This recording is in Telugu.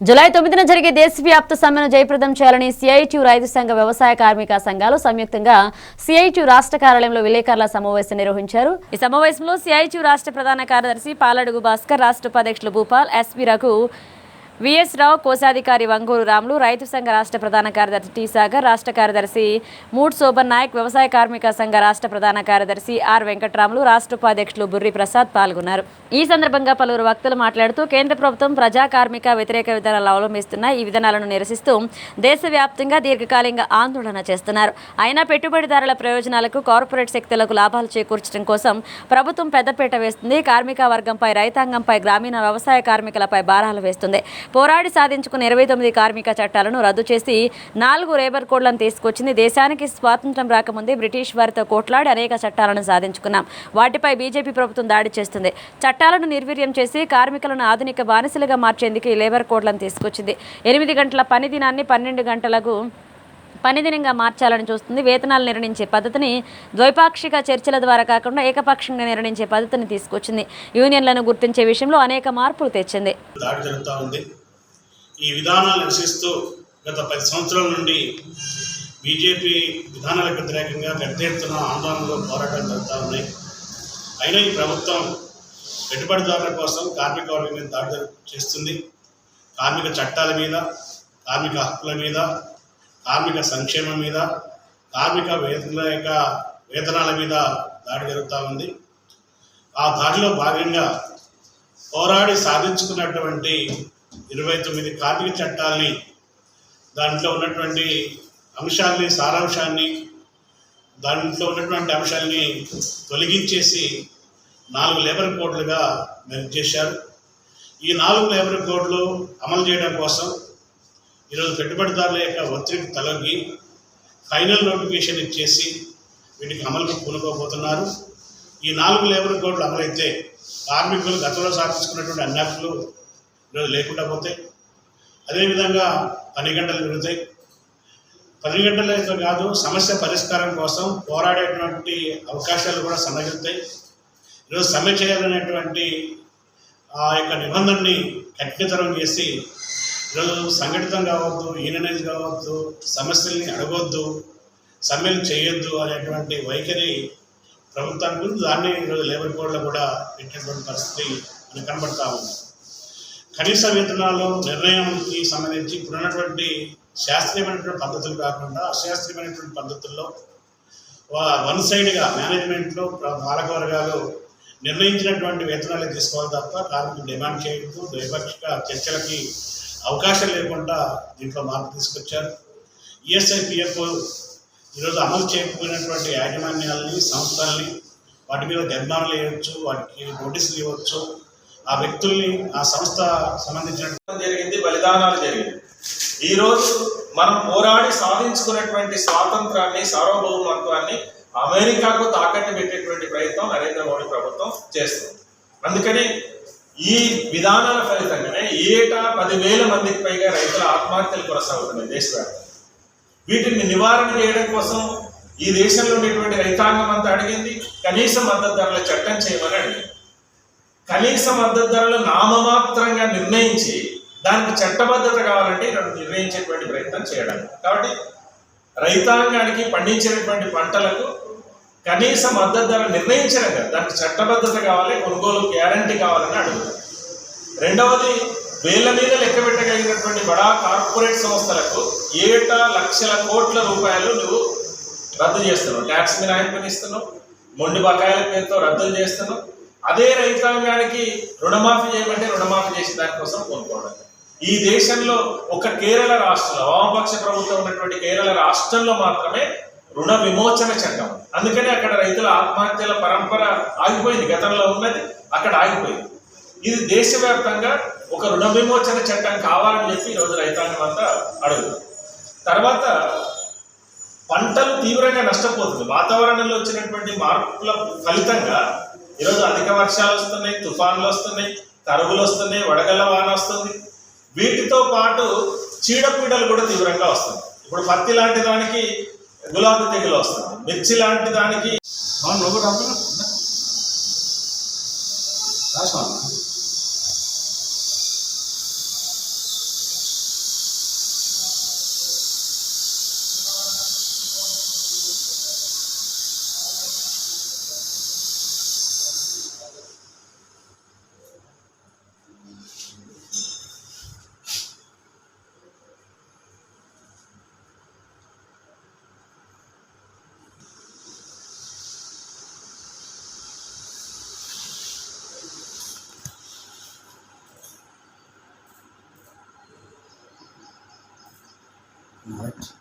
జులై తొమ్మిదిన జరిగే దేశవ్యాప్త సమ్మెను జయప్రదం చేయాలని సిఐటియు రైతు సంఘ వ్యవసాయ కార్మిక సంఘాలు సంయుక్తంగా సిఐటియు రాష్ట్ర కార్యాలయంలో విలేకరుల సమావేశం నిర్వహించారు. ఈ సమావేశంలో సిఐటియు రాష్ట్ర ప్రధాన కార్యదర్శి పాలడుగు భాస్కర్ రాష్ట్ర ఉపాధ్యక్షులు భూపాల్ ఎస్వి రఘు విఎస్ రావు కోశాధికారి వంగూరు రాములు రైతు సంఘ రాష్ట్ర ప్రధాన కార్యదర్శి టి సాగర్ రాష్ట్ర కార్యదర్శి మూడ్ శోభన్ నాయక్ వ్యవసాయ కార్మిక సంఘ రాష్ట్ర ప్రధాన కార్యదర్శి ఆర్ వెంకట్రాములు రాష్ట్ర ఉపాధ్యక్షులు బుర్రి ప్రసాద్ పాల్గొన్నారు. ఈ సందర్భంగా పలువురు వక్తలు మాట్లాడుతూ కేంద్ర ప్రభుత్వం ప్రజా కార్మిక వ్యతిరేక విధానాలు అవలంబిస్తున్న ఈ విధానాలను నిరసిస్తూ దేశవ్యాప్తంగా దీర్ఘకాలికంగా ఆందోళన చేస్తున్నారు. అయినా పెట్టుబడిదారుల ప్రయోజనాలకు కార్పొరేట్ శక్తులకు లాభాలు చేకూర్చడం కోసం ప్రభుత్వం పెద్దపీట వేస్తుంది. కార్మిక వర్గంపై రైతాంగంపై గ్రామీణ వ్యవసాయ కార్మికులపై భారాలు వేస్తుంది. పోరాడి సాధించుకున్న ఇరవై తొమ్మిది కార్మిక చట్టాలను రద్దు చేసి నాలుగు లేబర్ కోడ్లను తీసుకొచ్చింది. దేశానికి స్వాతంత్రం రాకముందే బ్రిటిష్ వారితో కోట్లాడి అనేక చట్టాలను సాధించుకున్నాం. వాటిపై బీజేపీ ప్రభుత్వం దాడి చేస్తుంది. చట్టాలను నిర్వీర్యం చేసి కార్మికులను ఆధునిక బానిసలుగా మార్చేందుకు ఈ లేబర్ కోడ్లను తీసుకొచ్చింది. ఎనిమిది గంటల పని దినాన్ని పన్నెండు గంటలకు పనిదినంగా మార్చాలని చూస్తుంది. వేతనాలు నిర్ణయించే పద్ధతిని ద్వైపాక్షిక చర్చల ద్వారా కాకుండా ఏకపక్షంగా నిర్ణయించే పద్ధతిని తీసుకొచ్చింది. యూనియన్లను గుర్తించే విషయంలో అనేక మార్పులు తెచ్చింది. దాడి జరుగుతూ ఉంది. ఈ విధానాలు నిరసిస్తూ గత పది సంవత్సరాల నుండి బీజేపీ విధానాలకు వ్యతిరేకంగా పెద్ద ఎత్తున ఆందోళనలో పోరాటాలు జరుగుతూ ఉన్నాయి. అయినా ఈ ప్రభుత్వం పెట్టుబడిదారుల కోసం కార్మిక వర్గం మీద దాడి చేస్తుంది. కార్మిక చట్టాల మీద కార్మిక హక్కుల మీద కార్మిక సంక్షేమం మీద కార్మిక వేతన యొక్క వేతనాల మీద దాడి జరుగుతూ ఉంది. ఆ దాడిలో భాగంగా పోరాడి సాధించుకున్నటువంటి ఇరవై తొమ్మిది కార్మిక చట్టాల్ని దాంట్లో ఉన్నటువంటి అంశాల్ని సారాంశాన్ని దాంట్లో ఉన్నటువంటి అంశాలని తొలగించేసి నాలుగు లేబర్ కోడ్లుగా మెరుగు చేశారు. ఈ నాలుగు లేబర్ కోడ్లు అమలు చేయడం కోసం ఈరోజు పెట్టుబడిదారుల యొక్క ఒత్తిడికి తలొగ్గి ఫైనల్ నోటిఫికేషన్ ఇచ్చేసి వీటికి అమలుకు పూనుకోబోతున్నారు. ఈ నాలుగు లేబర్ కోడ్లు అమలైతే కార్మికులు గతంలో సాధించుకున్నటువంటి అన్ని ఈరోజు లేకుండా పోతాయి. అదేవిధంగా పని గంటలు పెరుగుతాయి. పది గంటలతో కాదు సమస్య పరిష్కారం కోసం పోరాడేటువంటి అవకాశాలు కూడా సన్నగిలుతాయి ఈరోజు సమ్మె చేయాలనేటువంటి ఆ యొక్క నిబంధనని కఠినతరం చేసి ఈరోజు సంఘటితం కావద్దు యూనియనైజ్ కావద్దు సమస్యల్ని అడగొద్దు సమ్మెలు చేయొద్దు అనేటువంటి వైఖరి ప్రభుత్వానికి ఉంది. దాన్ని ఈరోజు లేబర్ బోర్డులో కూడా పెట్టినటువంటి పరిస్థితి మనకు కనబడతా ఉంది. కనీస వేతనాలు నిర్ణయంకి సంబంధించి ఇప్పుడున్నటువంటి శాస్త్రీయమైనటువంటి పద్ధతులు కాకుండా అశాస్త్రీయమైనటువంటి పద్ధతుల్లో వన్ సైడ్గా మేనేజ్మెంట్లో ప్ర- పాలక వర్గాలు నిర్ణయించినటువంటి వేతనాలే తీసుకోవాలి తప్ప కార్మికులు డిమాండ్ చేయొద్దు. ద్వైపాక్షిక చర్చలకి అవకాశం లేకుండా దీంట్లో మార్పు తీసుకొచ్చారు. ఈఎస్ఐపిఎఫ్ ఈరోజు అమలు చేయకపోయినటువంటి యాజమాన్యాలని సంస్థల్ని వాటి మీద జరిమానాలు వేయవచ్చు వాటికి నోటీసులు ఇవ్వచ్చు. ఆ వ్యక్తుల్ని ఆ సంస్థ సంబంధించిన జరిగింది బలిదానాలు జరిగింది ఈరోజు మనం పోరాడి సాధించుకున్నటువంటి స్వాతంత్రాన్ని సార్వభౌమత్వాన్ని అమెరికాకు తాకట్టు పెట్టేటువంటి ప్రయత్నం నరేంద్ర మోడీ ప్రభుత్వం చేస్తుంది. అందుకని ఈ విధానాల ఫలితంగానే ఏటా పదివేల మందికి పైగా రైతుల ఆత్మహత్యలు కొనసాగుతున్నాయి దేశవ్యాప్తంగా. వీటిని నివారణ చేయడం కోసం ఈ దేశంలో ఉండేటువంటి రైతాంగం అంతా అడిగింది. కనీస మద్దతు ధరల చట్టం చేయమని అడిగింది. కనీస మద్దతు ధరలు నామమాత్రంగా నిర్ణయించి దానికి చట్టబద్ధత కావాలంటే ఇక్కడ నిర్ణయించేటువంటి ప్రయత్నం చేయడం. కాబట్టి రైతాంగానికి పండించినటువంటి పంటలకు కనీస మద్దతు ధర నిర్ణయించడం కదా. దానికి చట్టబద్ధత కావాలి కొనుగోలు గ్యారంటీ కావాలని అడుగుతారు. రెండవది వేల మీద లెక్క పెట్టగలిగినటువంటి బడా కార్పొరేట్ సంస్థలకు ఏటా లక్షల కోట్ల రూపాయలు నువ్వు రద్దు చేస్తున్నావు. ట్యాక్స్ మినహాయింపుని ఇస్తున్నావు మొండి బకాయిల పేరుతో రద్దు చేస్తున్నావు. అదే రైతాంగానికి రుణమాఫీ చేయమంటే రుణమాఫీ చేసే దానికోసం కొనుక్కోవడం. ఈ దేశంలో ఒక కేరళ రాష్ట్రంలో వామపక్ష ప్రభుత్వం ఉన్నటువంటి కేరళ రాష్ట్రంలో మాత్రమే రుణ విమోచన చట్టం. అందుకనే అక్కడ రైతుల ఆత్మహత్యల పరంపర ఆగిపోయింది. గతంలో ఉన్నది అక్కడ ఆగిపోయింది. ఇది దేశవ్యాప్తంగా ఒక రుణ విమోచన చట్టం కావాలని చెప్పి ఈరోజు రైతాంగం అంతా అడుగుతుంది. తర్వాత పంటలు తీవ్రంగా నష్టపోతుంది. వాతావరణంలో వచ్చినటువంటి మార్పుల ఫలితంగా ఈరోజు అధిక వర్షాలు వస్తున్నాయి తుఫాన్లు వస్తున్నాయి కరువులు వస్తున్నాయి వడగళ్ళ వాన వస్తుంది. వీటితో పాటు చీడపీడలు కూడా తీవ్రంగా వస్తుంది ఇప్పుడు పత్తి లాంటి దానికి గులాబీ తెగులు వస్తుంది. మిర్చి లాంటి దానికి నువ్వు రాసాను heart